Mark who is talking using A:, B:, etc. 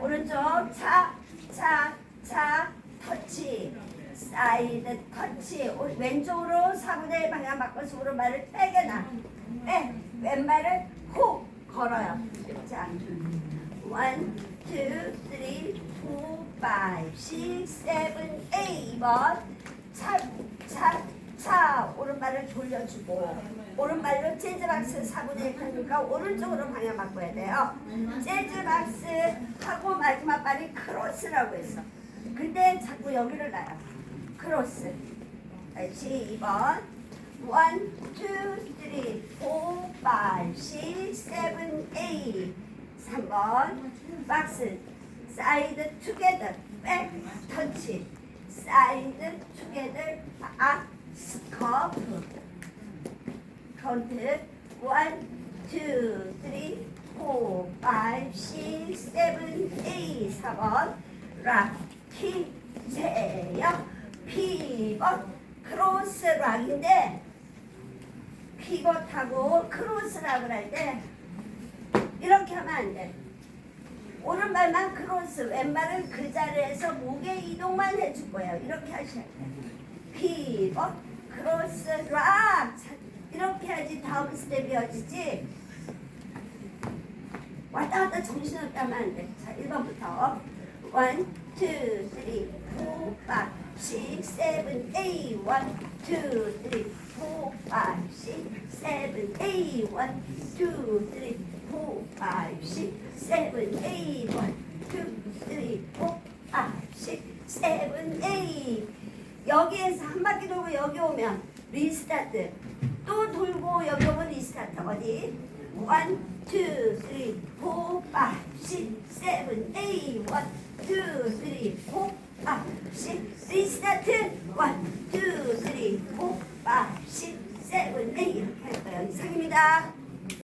A: 오른쪽 차, 차, 차, 터치. 사이드 터치. 오- 왼쪽으로 4분의 1 방향 바꿔서 오른발을 빼게 놔. 빼. 왼발을 훅 걸어요. 자. 1, 2, 3, 4, 5, 6, 7, 8번. 차, 차, 차. 오른발을 돌려주고. 오른발로 재즈박스 4분의 1 하니까 오른쪽으로 방향 바꿔야 돼요. 재즈박스 하고 마지막 발이 크로스라고 했어. 근데 자꾸 여기를 놔요. 크로스. 다시 2번. 1, 2, 3, 4, 5, 6, 7, 8. 3번. 박스. 사이드 투게더. 백 터치. 사이드 투게더. 아, 스커프. 카운트. 1, 2, 3, 4, 5, 6, 7, 8. 4번. 락. 키. 제역. 피벗. 크로스 락인데 피벗하고 크로스 락을 할 때 이렇게 하면 안 돼. 오른발만 크로스, 왼발은 그 자리에서 목의 이동만 해줄 거예요. 이렇게 하셔야 돼. 피벗, 크로스, 락. 자, 이렇게 해야지 다음 스텝이 어지지. 왔다 갔다 정신없게 하면 안 돼. 자, 1번부터. 1, 2, 3, 4, 5, 6, 7, 8. 1, 2, 3, 4, 5, 6, 7, 8. 1, 2, 3, 4, 5, 6, 7, 8. 1, 2, 3, 4, 5, 6, 7, 8. 여기에서 한 바퀴 돌고 여기 오면 리스타트. 또 돌고 여기 오면 리스타트. 어디? 1, 2, 3, 4, 5, 6, 7, 8. 1, 2, 3, 4, 5, 6. 리스타트. 1, 2, 3, 4, 5, 6, 7, 8. 이렇게 할 거예요. 이상입니다.